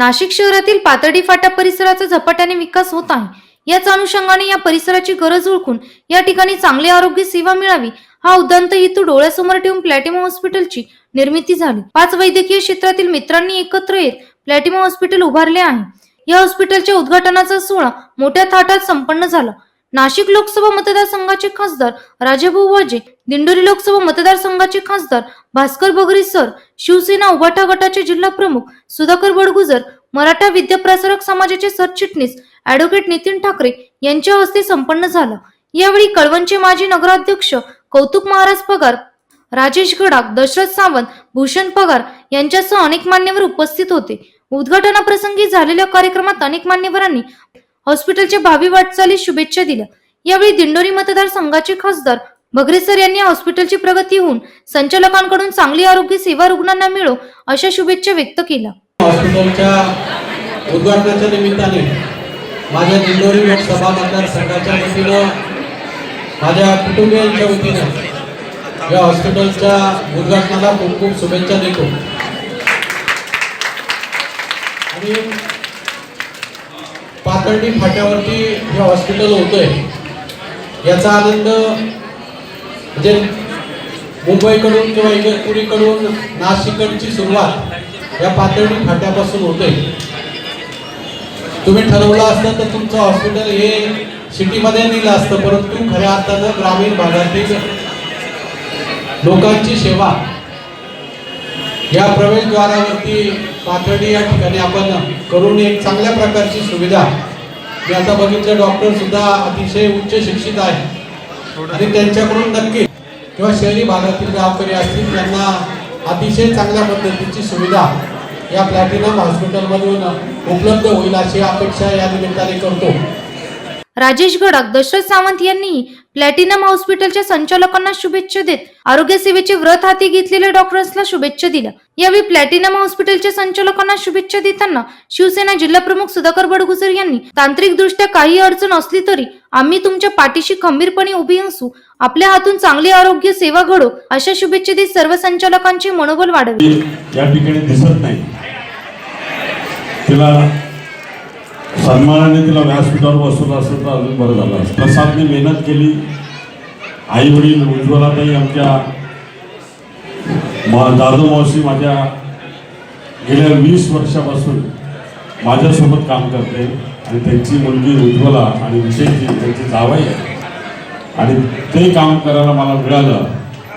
नाशिक शहरातील पातळी फाटा परिसराचा झपाट्याने विकास होत आहे. याच अनुषंगाने या परिसराची गरज ओळखून या ठिकाणी चांगली आरोग्य सेवा मिळावी हा उद्दांत हेतू डोळ्यासमोर ठेवून प्लॅटिमम हॉस्पिटलची निर्मिती झाली. पाच वैद्यकीय क्षेत्रातील मित्रांनी एकत्र येत प्लॅटिमम हॉस्पिटल उभारले आहे. या हॉस्पिटलच्या उद्घाटनाचा सोहळा मोठ्या थाटात संपन्न झाला. नाशिक लोकसभा मतदारसंघाचे खासदार राजाभाऊ वाजे दिंडोरी लोकसभा मतदारसंघाचे खासदार भास्कर बगरी सर शिवसेना उभाटा गटाचे जिल्हा प्रमुख सुधाकर बडगुजर मराठा विद्याप्रसारक समाजाचे सरचिटणीस ऍडव्होकेट नितीन ठाकरे यांच्या हस्ते संपन्न झाला. यावेळी कळवणचे माजी नगराध्यक्ष कौतुक महाराज पगार राजेश गडाख दशरथ सावंत भूषण पगार यांच्यासह अनेक मान्यवर उपस्थित होते. उद्घाटनाप्रसंगी झालेल्या कार्यक्रमात अनेक मान्यवरांनी हॉस्पिटलच्या भावी वाटचाली शुभेच्छा दिल्या. यावेळी दिंडोरी मतदारसंघाचे खासदार बगरेसर यांनी हॉस्पिटलची प्रगती होऊन संचालकांकडून चांगली आरोग्य सेवा रुग्णांना मिळो अशा शुभेच्छा व्यक्त केल्या. हॉस्पिटलच्या उद्घाटनाच्या निमित्ताने माझ्या दिंडोरी लोकसभा मतदारसंघाच्या वतीनं माझ्या कुटुंबियांच्या वतीनं या हॉस्पिटलच्या उद्घाटनाला खूप खूप शुभेच्छा देतो. आणि पातळी फाट्यावरती हे हॉस्पिटल होतंय याचा आनंद म्हणजे मुंबईकडून किंवा इगतपुरीकडून नाशिककडची सुरुवात या पातळी फाट्यापासून होते तुम्ही ठरवलं असतं तर तुमचं हॉस्पिटल हे सिटीमध्ये नेलं असतं परंतु खऱ्या अर्थानं ग्रामीण भागातील लोकांची सेवा या प्रवेशद्वारावरती पाथर्डी या ठिकाणी आपण करून एक चांगल्या प्रकारची सुविधा. मी आता बघितलं डॉक्टर सुद्धा अतिशय उच्च शिक्षित आहे. आणि त्यांच्याकडून नक्की किंवा शहरी भागातील गावकरी असतील त्यांना अतिशय चांगल्या पद्धतीची सुविधा या प्लॅटिनम हॉस्पिटलमधून उपलब्ध होईल अशी अपेक्षा या निमित्ताने करतो. राजेश गडक दशरथ सावंत यांनी प्लॅटिनम हॉस्पिटलच्या संचालकांना शुभेच्छा देत आरोग्य सेवेचे व्रत हाती घेतलेल्या डॉक्टर्सला शुभेच्छा दिल्या. यावेळी प्लॅटिनम हॉस्पिटलच्या संचालकांना शुभेच्छा देताना शिवसेना जिल्हा प्रमुख सुधाकर बडगुजर यांनी तांत्रिक दृष्ट्या काही अडचण असली तरी आम्ही तुमच्या पाठीशी खंबीरपणे उभी असू आपल्या हातून चांगली आरोग्य सेवा घडो अशा शुभेच्छा देत सर्व संचालकांचे मनोबल वाढवले या ठिकाणी दिसत नाही. सन्मानाने तिला व्यासपीठावर बसवलं असतं तर अजून बरं झालं असतं. प्रसादने मेहनत केली. आई वडील उज्ज्वलाताई आमच्या मा दादू मावशी माझ्या गेल्या वीस वर्षापासून माझ्यासोबत काम करते. आणि त्यांची मुलगी उज्ज्वला आणि विजयची त्यांची जावई आहे. आणि ते काम करायला मला मिळालं.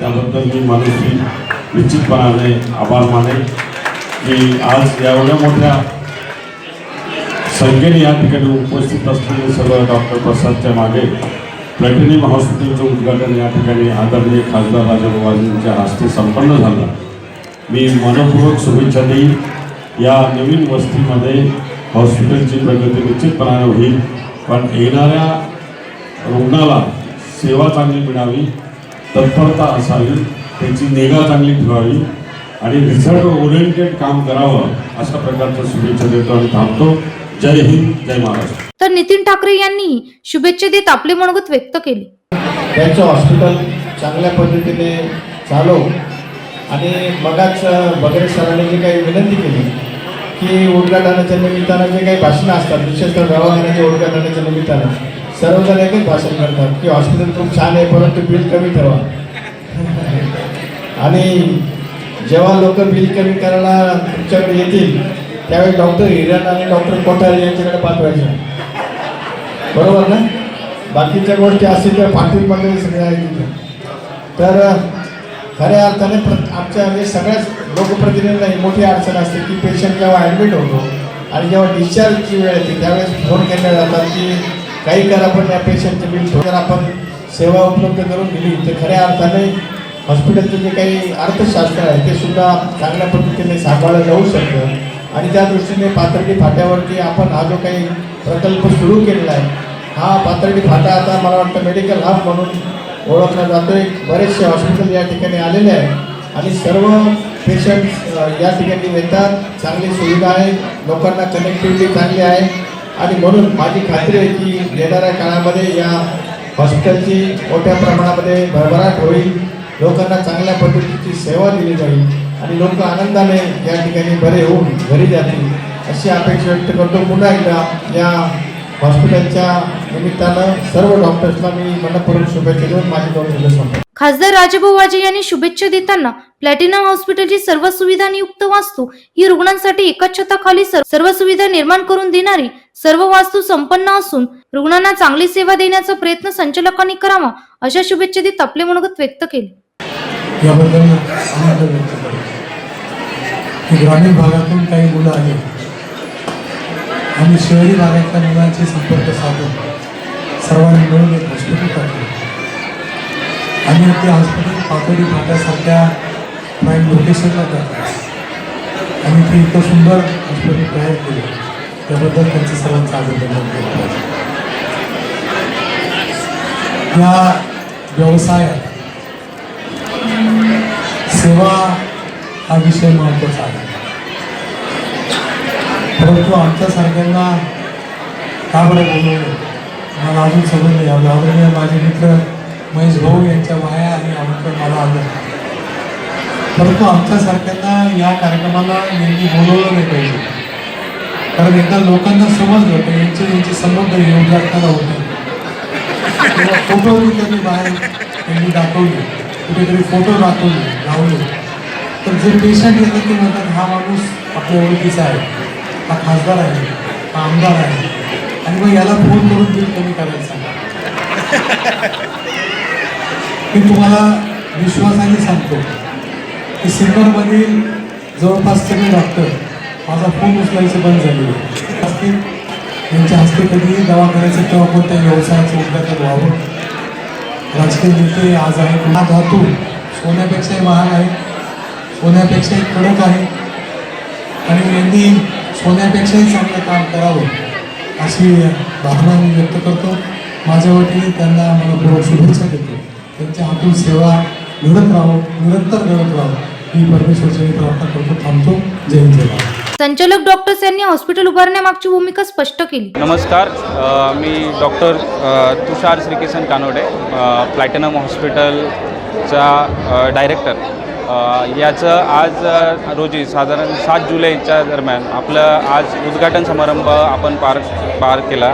त्याबद्दल मी माणूसकी निश्चितपणाने आभार मानेन. की आज एवढ्या मोठ्या संख्येने या ठिकाणी उपस्थित असलेले सर्व डॉक्टर प्रसादच्या मागे प्लॅटिनियम हॉस्पिटलचं उद्घाटन या ठिकाणी आदरणीय खासदार राजाबाबाजींच्या हस्ते संपन्न झालं. मी मनपूर्वक शुभेच्छा देईन. या नवीन वस्तीमध्ये हॉस्पिटलची प्रगती निश्चितपणाने होईल पण येणाऱ्या रुग्णाला सेवा चांगली मिळावी तत्परता असावी त्याची निगा चांगली ठेवावी आणि रिझल्ट ओरिएंटेड काम करावं अशा प्रकारच्या शुभेच्छा देतो आणि थांबतो. जय हिंद जय महाराष्ट्र. तर नितीन ठाकरे यांनीही शुभेच्छा देत आपले मनोगत व्यक्त केले. त्यांचं हॉस्पिटल चांगल्या पद्धतीने चालव आणि मगाच बगरे सरांनी जी काही विनंती केली की उद्घाटनाच्या निमित्तानं जे काही भाषणं असतात विशेषतः दवाखान्याच्या उद्घाटनाच्या निमित्तानं सर्वजण एकच भाषण करतात की हॉस्पिटल खूप छान आहे परंतु बिल कमी ठेवा आणि जेव्हा लोक बिल कमी करायला तुमच्याकडे येतील त्यावेळी डॉक्टर हिरण आणि डॉक्टर कोठारे यांच्याकडे पाठवायचे. बरोबर ना? बाकीच्या गोष्टी असतील त्या पाटील मंडळी सगळे आहेत तिथे तर खऱ्या अर्थाने प्र आमच्या म्हणजे सगळ्याच लोकप्रतिनिधींना ही मोठी अडचण असते की पेशंट जेव्हा ॲडमिट होतो आणि जेव्हा डिस्चार्जची वेळ येते त्यावेळेस फोन केल्या जातात की काही करा पण या पेशंटचे बिल जर आपण सेवा उपलब्ध करून दिली तर खऱ्या अर्थाने हॉस्पिटलचं जे काही अर्थशास्त्र आहे ते सुद्धा चांगल्या पद्धतीने सांभाळलं जाऊ शकतं. आणि त्या दृष्टीने पाथर्डी फाट्यावरती आपण हा जो काही प्रकल्प सुरू केलेला आहे हा पाथर्डी फाटा आता मला वाटतं मेडिकल हब म्हणून ओळखला जातो एक बरेचसे हॉस्पिटल या ठिकाणी आलेले आहे आणि सर्व पेशंट्स या ठिकाणी येतात. चांगली सुविधा आहे. लोकांना कनेक्टिव्हिटी चांगली आहे. आणि म्हणून माझी खात्री आहे की येणाऱ्या काळामध्ये या हॉस्पिटलची मोठ्या प्रमाणामध्ये भरभराट होईल. लोकांना चांगल्या पद्धतीची सेवा दिली जाईल. आणि लोक आनंदाने या ठिकाणी बरे होऊन घरी जातील अशी अपेक्षा व्यक्त करतो. पुन्हा एकदा या हॉस्पिटलच्या निमित्तानं सर्व डॉक्टर्सला मी मनपूर्वक शुभेच्छा देऊन माझी संपतो खासदार राजाभाऊ वाजे यांनी शुभेच्छा देताना प्लॅटिनम हॉस्पिटलची सर्व सुविधांयुक्त वास्तू ही रुग्णांसाठी एकाच छताखाली सर- सर्व सुविधा निर्माण करून देणारी सर्व वास्तू संपन्न असून रुग्णांना चांगली सेवा देण्याचा प्रयत्न संचालकांनी करावा अशा शुभेच्छा देत आपले मनोगत व्यक्त केले याबद्दल आनंद व्यक्त करतो की ग्रामीण भागातून काही मुलं आली आणि शहरी भागातल्या मुलांचे संपर्क साधून सर्वांनी मिळून एक हॉस्पिटल टाकले आणि ते हॉस्पिटल पातळी फाट्यासारख्या प्राईम लोकेशनला टाकलं आणि ते इतकं सुंदर हॉस्पिटल तयार केलं. त्याबद्दल त्यांचं सर्वांचं अभिनंदन केलं पाहिजे. या व्यवसायात सेवा हा विषय महत्त्वाचा आहे. परंतु आमच्यासारख्यांना का बरं बोलवलं मला अजून समजलं नाही. आलं आदरणीय माझे मित्र महेश भाऊ यांच्या वाया आणि आमंत्रण मला आलं परंतु आमच्यासारख्यांना या कार्यक्रमाला नेहमी बोलवलं नाही पाहिजे. कारण एकदा लोकांना समजलं तर यांचे यांचे संबंध योगासनाला होते तेव्हा फोटो त्यांनी बाहेर त्यांनी दाखवले. कुठेतरी फोटो दाखवले लावले. तर जे पेशंट येतात ते म्हणतात हा माणूस आपल्या ओळखीचा आहे. हा खासदार आहे. हा आमदार आहे. आणि मग याला फोन करून बिल कमी करायला सांगा मी तुम्हाला विश्वासाने सांगतो की सिन्नरमधील जवळपास सगळे डॉक्टर माझा फोन उचलायचं बंद झाले. असतील त्यांच्या हस्ते कधीही दवाखान्याचं किंवा कोणत्या व्यवसायाचं उद्घाटन व्हावं. राजकीय नेते आज आहेत. महाग धातू सोन्यापेक्षाही महाग आहे. सोन्यापेक्षाही कडक आहे. आणि यांनी सोन्यापेक्षाही चांगलं काम करावं अशी भावना मी व्यक्त करतो. माझ्या वतीने त्यांना मनपूर्वक शुभेच्छा देतो. त्यांच्या हातून सेवा घडत राहो निरंतर घडत राहो. ही परमेश्वरची प्रार्थना करतो थांबतो. जय हिंद जय संचालक डॉक्टर्स यांनी हॉस्पिटल उभारण्यामागची भूमिका स्पष्ट केली. नमस्कार. मी डॉक्टर तुषार श्रीकिसन कानोडे प्लॅटिनम हॉस्पिटलचा डायरेक्टर. याचं आज रोजी साधारण सात जुलैच्या दरम्यान आपलं आज उद्घाटन समारंभ आपण पार पार केला.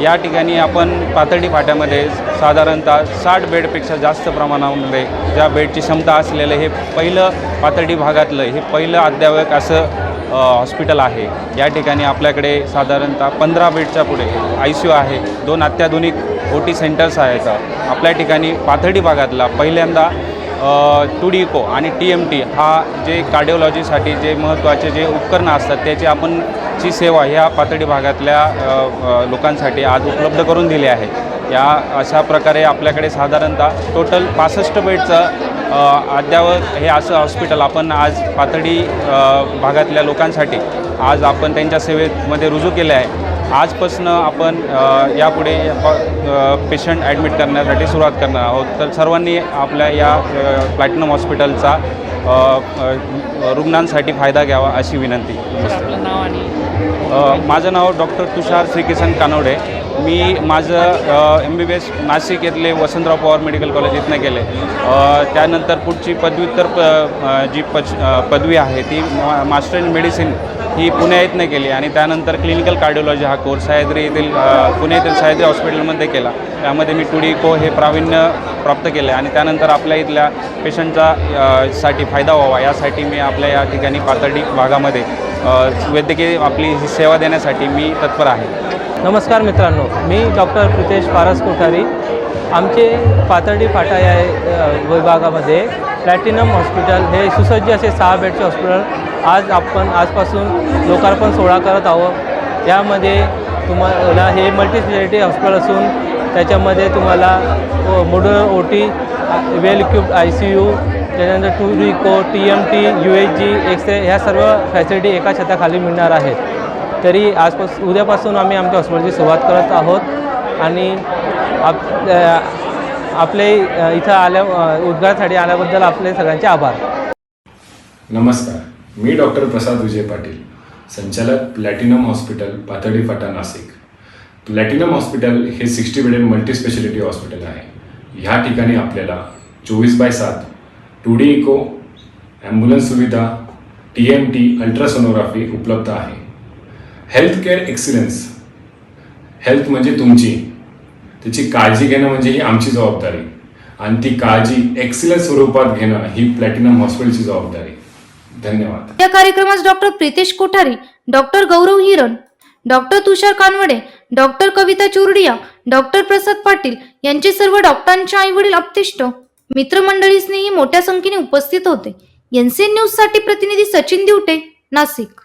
या ठिकाणी आपण पातळी फाट्यामध्ये साधारणतः साठ बेडपेक्षा जास्त प्रमाणामध्ये ज्या बेडची क्षमता असलेलं हे पहिलं पातळी भागातलं हे पहिलं अद्यावक असं हॉस्पिटल आहे. या ठिकाणी आपल्याकडे साधारणतः पंधरा बेडच्या पुढे आय सी यू आहे दोन अत्याधुनिक ओ टी सेंटर्स आहेत. आपल्या ठिकाणी पाथर्डी भागातला पहिल्यांदा टू डी इको आणि टी एम टी हा जे कार्डिओलॉजीसाठी जे महत्त्वाचे जे उपकरणं असतात त्याची आपण ची सेवा ह्या पातळी भागातल्या लोकांसाठी आज उपलब्ध करून दिली आहे. या अशा प्रकारे आपल्याकडे साधारणतः टोटल पासष्ट बेडचं अद्यावत हे असं हॉस्पिटल आपण आज पातळी भागातल्या लोकांसाठी आज आपण त्यांच्या सेवेमध्ये रुजू केले आहे. आजपासून आपण यापुढे पेशंट ॲडमिट करण्यासाठी सुरुवात करणार आहोत. तर सर्वांनी आपल्या या प्लॅटिनम हॉस्पिटलचा रुग्णांसाठी फायदा घ्यावा अशी विनंती. माझं नाव डॉक्टर तुषार श्रीकिसन कानोडे मी माझं M B B S Nashik येथले Vasantrao Pawar medical college इथनं केले त्यानंतर पुढची पदव्युत्तर प जी पच पदवी आहे ती मा मास्टर इन मेडिसिन ही पुणे इथनं केली आणि त्यानंतर क्लिनिकल कार्डिओलॉजी हा कोर्स सह्याद्री येथील पुणे येथील सह्याद्री हॉस्पिटलमध्ये केला. त्यामध्ये मी टुडी को हे प्रावीण्य प्राप्त केलं आणि त्यानंतर आपल्या इथल्या पेशंटचा साठी फायदा व्हावा. यासाठी मी आपल्या या ठिकाणी पातळी भागामध्ये वैद्यकीय आपली ही सेवा देण्यासाठी मी तत्पर आहे. नमस्कार मित्रांनो मी डॉक्टर प्रितेश पारस कोठारी. आमचे पातर्डी फाटा या विभागामध्ये प्लॅटिनम हॉस्पिटल हे सुसज्ज असे सहा बेडचे हॉस्पिटल आज आपण आजपासून लोकार्पण सोहळा करत आहोत. यामध्ये तुम्हाला हे मल्टीस्पेशालिटी हॉस्पिटल असून त्याच्यामध्ये तुम्हाला modular O T well equipped I C U त्याच्यानंतर टू रिको T M T U H G x ray ह्या सर्व फॅसिलिटी एका छताखाली मिळणार आहेत. तरी आजपास उद्यापासून आम्ही आमच्या हॉस्पिटलची सुरुवात करत आहोत. आणि आप आपले इथं आल्या अ, उद्घाटनासाठी आल्याबद्दल आपले सगळ्यांचे आभार. नमस्कार. मी डॉक्टर प्रसाद विजय पाटील संचालक प्लॅटिनम हॉस्पिटल पातळी फाटा नाशिक. प्लॅटिनम हॉस्पिटल हे sixty bedded multi speciality hospital आहे. ह्या ठिकाणी आपल्याला चोवीस बाय सात टू डी इको ॲम्ब्युलन्स सुविधा टी एम टी अल्ट्रासोनोग्राफी उपलब्ध आहे. Health care excellence. हेल्थ म्हणजे तुमची त्याची काळजी घेणं म्हणजे ही आमची जबाबदारी. आणि ती काळजी एक्सिलन्स स्वरूपात घेणं ही प्लॅटिनम हॉस्पिटलची जबाबदारी. धन्यवाद. या कार्यक्रमास doctor Pritesh Kothari doctor Gaurav Hiran doctor Tushar Kanwade doctor Kavita Churadia doctor Prasad Patil यांचे सर्व डॉक्टरांचे आई वडील अपतिष्ठ मित्रमंडळीसनेही मोठ्या संख्येने उपस्थित होते. एनसीएन न्यूजसाठी प्रतिनिधी सचिन दिवटे नाशिक.